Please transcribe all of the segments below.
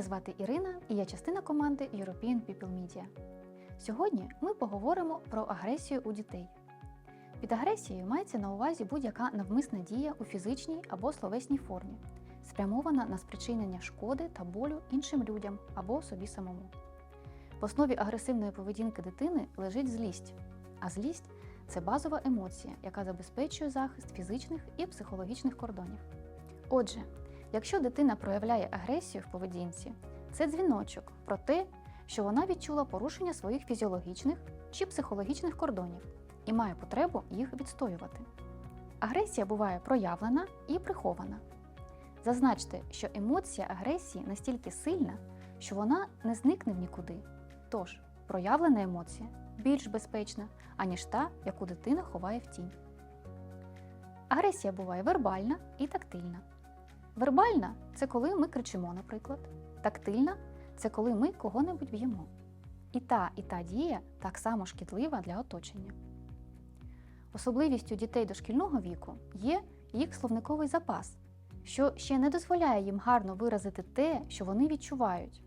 Мене звати Ірина і я частина команди European People Media. Сьогодні ми поговоримо про агресію у дітей. Під агресією мається на увазі будь-яка навмисна дія у фізичній або словесній формі, спрямована на спричинення шкоди та болю іншим людям або собі самому. В основі агресивної поведінки дитини лежить злість, а злість це базова емоція, яка забезпечує захист фізичних і психологічних кордонів. Отже, якщо дитина проявляє агресію в поведінці, це дзвіночок про те, що вона відчула порушення своїх фізіологічних чи психологічних кордонів і має потребу їх відстоювати. Агресія буває проявлена і прихована. Зазначте, що емоція агресії настільки сильна, що вона не зникне в нікуди. Тож, проявлена емоція більш безпечна, аніж та, яку дитина ховає в тінь. Агресія буває вербальна і тактильна. Вербальна це коли ми кричимо, наприклад. Тактильна це коли ми кого-небудь б'ємо. І та, і та дія так само шкідлива для оточення. Особливістю дітей дошкільного віку є їх словниковий запас, що ще не дозволяє їм гарно виразити те, що вони відчувають.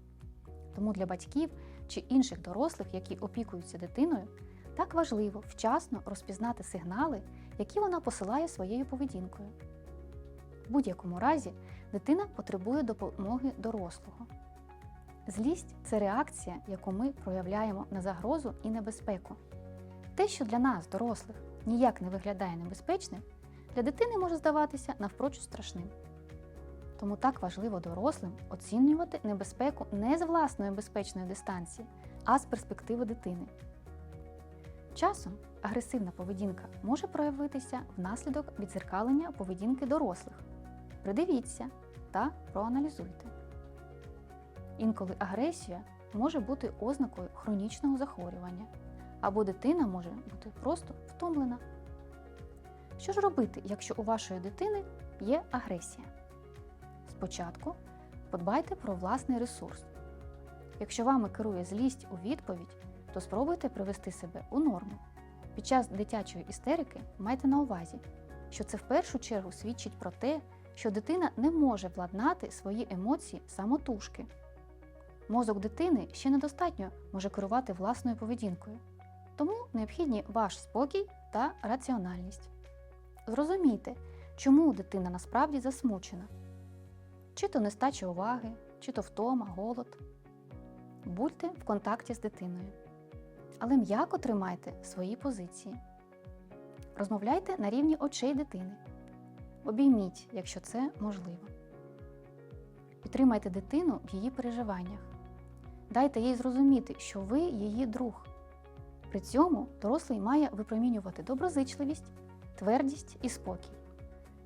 Тому для батьків чи інших дорослих, які опікуються дитиною, так важливо вчасно розпізнати сигнали, які вона посилає своєю поведінкою. Будь-якому разі дитина потребує допомоги дорослого. Злість це реакція, яку ми проявляємо на загрозу і небезпеку. Те, що для нас, дорослих, ніяк не виглядає небезпечним, для дитини може здаватися навпрочуд страшним. Тому так важливо дорослим оцінювати небезпеку не з власної безпечної дистанції, а з перспективи дитини. Часом агресивна поведінка може проявитися внаслідок відзеркалення поведінки дорослих. Придивіться та проаналізуйте. Інколи агресія може бути ознакою хронічного захворювання, або дитина може бути просто втомлена. Що ж робити, якщо у вашої дитини є агресія? Спочатку подбайте про власний ресурс. Якщо вами керує злість у відповідь, то спробуйте привести себе у норму. Під час дитячої істерики майте на увазі, що це в першу чергу свідчить про те, що дитина не може владнати свої емоції самотужки. Мозок дитини ще недостатньо може керувати власною поведінкою, тому необхідні ваш спокій та раціональність. Зрозумійте, чому дитина насправді засмучена. Чи то нестача уваги, чи то втома, голод. Будьте в контакті з дитиною. Але м'яко тримайте свої позиції. Розмовляйте на рівні очей дитини. Обійміть, якщо це можливо. Підтримайте дитину в її переживаннях. Дайте їй зрозуміти, що ви її друг. При цьому дорослий має випромінювати доброзичливість, твердість і спокій.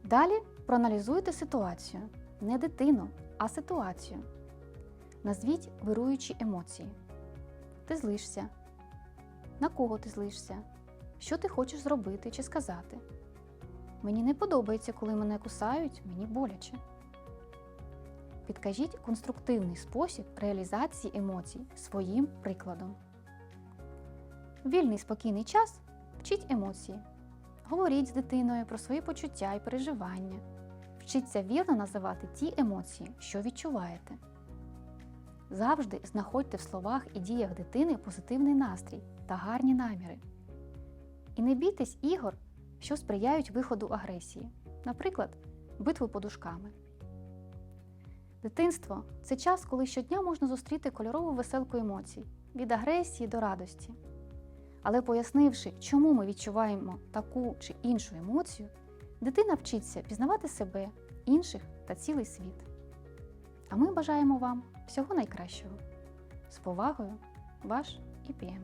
Далі проаналізуйте ситуацію, не дитину, а ситуацію. Назвіть вируючі емоції. Ти злишся. На кого ти злишся? Що ти хочеш зробити чи сказати? Мені не подобається, коли мене кусають, мені боляче. Підкажіть конструктивний спосіб реалізації емоцій своїм прикладом. Вільний спокійний час вчіть емоції. Говоріть з дитиною про свої почуття і переживання. Вчіться вірно називати ті емоції, що відчуваєте. Завжди знаходьте в словах і діях дитини позитивний настрій та гарні наміри. І не бійтесь ігор, що сприяють виходу агресії, наприклад, битву подушками. Дитинство це час, коли щодня можна зустріти кольорову веселку емоцій від агресії до радості. Але пояснивши, чому ми відчуваємо таку чи іншу емоцію, дитина вчиться пізнавати себе, інших та цілий світ. А ми бажаємо вам всього найкращого. З повагою, ваш ІПМ.